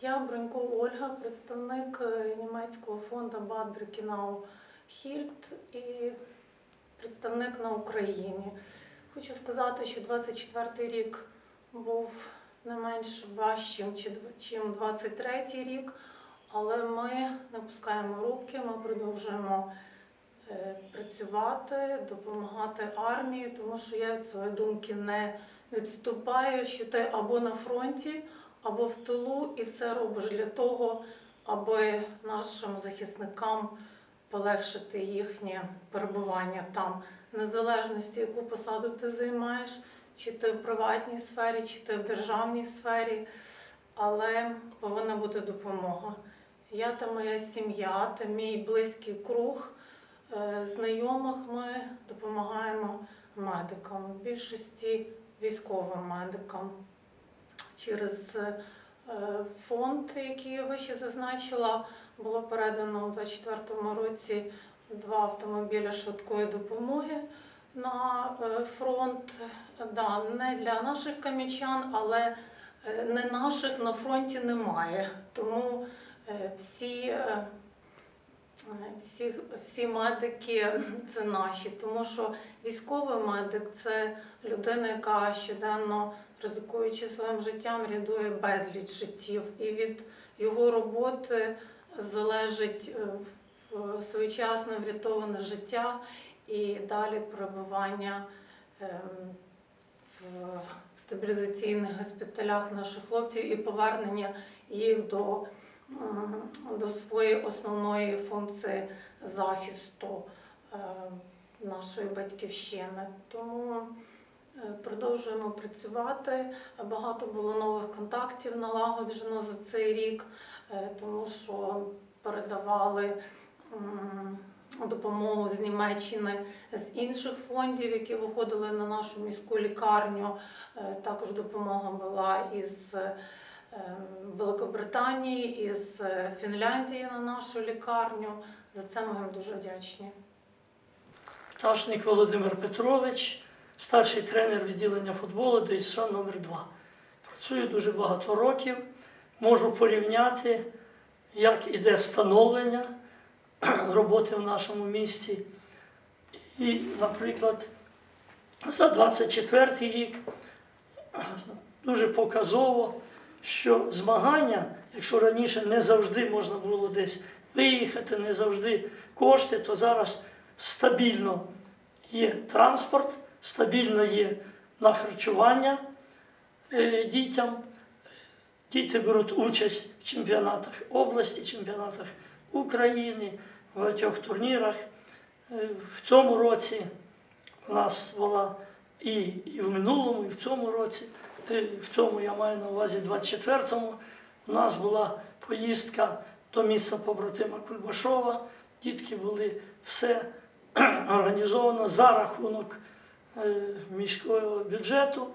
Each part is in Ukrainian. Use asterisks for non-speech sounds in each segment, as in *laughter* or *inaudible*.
Я Бронько Ольга, представник е, німецького фонду Bad Birkenau Hilt і представник на Україні. Хочу сказати, що 24 рік був не менш важчим, ніж 23 рік, але ми не пускаємо руки, ми продовжуємо е, працювати, допомагати армії, тому що я від своєї думки не відступаю, що ти або на фронті, або в тилу, і все робиш для того, аби нашим захисникам полегшити їхнє перебування там, незалежності, яку посаду ти займаєш, чи ти в приватній сфері, чи ти в державній сфері, але повинна бути допомога. Я та моя сім'я, та мій близький круг е, знайомих ми допомагаємо медикам, в більшості військовим медикам через е, фонд, який я вище зазначила, було передано у 2024 році два автомобіля швидкої допомоги на е, фронт. Да, не для наших кам'ячан, але е, не наших на фронті немає. Тому всі, всі, всі медики це наші, тому що військовий медик це людина, яка щоденно ризикуючи своїм життям, рятує безліч життів, і від його роботи залежить е, своєчасно врятоване життя і далі перебування ем, в стабілізаційних госпіталях наших хлопців і повернення їх до, до своєї основної функції захисту е, нашої батьківщини. Тому е, продовжуємо працювати. Багато було нових контактів налагоджено за цей рік, е, тому що передавали допомогу з Німеччини, з інших фондів, які виходили на нашу міську лікарню. Також допомога була із Великобританії, із е, Фінляндії на нашу лікарню. За це ми їм дуже вдячні. Пташник Володимир Петрович, старший тренер відділення футболу ДСШ номер 2 Працюю дуже багато років, можу порівняти, як іде становлення *clears throat* роботи в нашому місті. І, наприклад, за 24 рік *clears throat* дуже показово, що змагання, якщо раніше не завжди можна було десь виїхати, не завжди кошти, то зараз стабільно є транспорт, стабільно є на харчування е, дітям. Діти беруть участь в чемпіонатах області, чемпіонатах України, в багатьох турнірах. Е, В цьому році у нас була і, і в минулому, і в цьому році, в цьому я маю на увазі 24-му, у нас була поїздка до місця побратима Кульбашова. Дітки були все *clears throat* організовано за рахунок е, міського бюджету.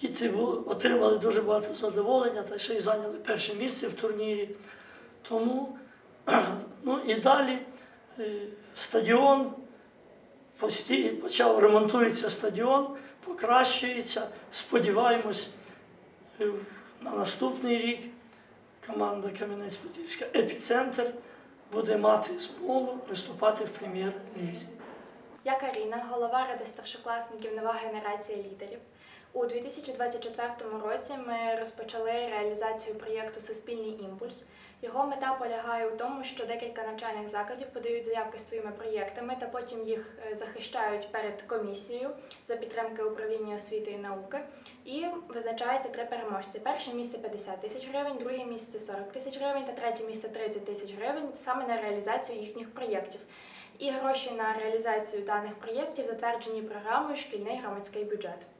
Діти отримали дуже багато задоволення та ще й зайняли перше місце в турнірі. Тому *clears throat* ну і далі е, стадіон почав ремонтується стадіон, покращується. Сподіваємось, е, на наступний рік команда Кам'янець-Подільська епіцентр буде мати змогу виступати в прем'єр-лізі. Я Каріна, голова ради старшокласників Нова генерація лідерів. У 2024 році ми розпочали реалізацію проєкту Суспільний імпульс. Його мета полягає у тому, що декілька навчальних закладів подають заявки з своїми проєктами та потім їх е, захищають перед комісією за підтримки управління освіти і науки. І визначається три переможці: перше місце 50 тисяч гривень, друге місце 40 тисяч гривень та третє місце 30 тисяч гривень саме на реалізацію їхніх проєктів. І гроші на реалізацію даних проєктів затверджені програмою Шкільний громадський бюджет.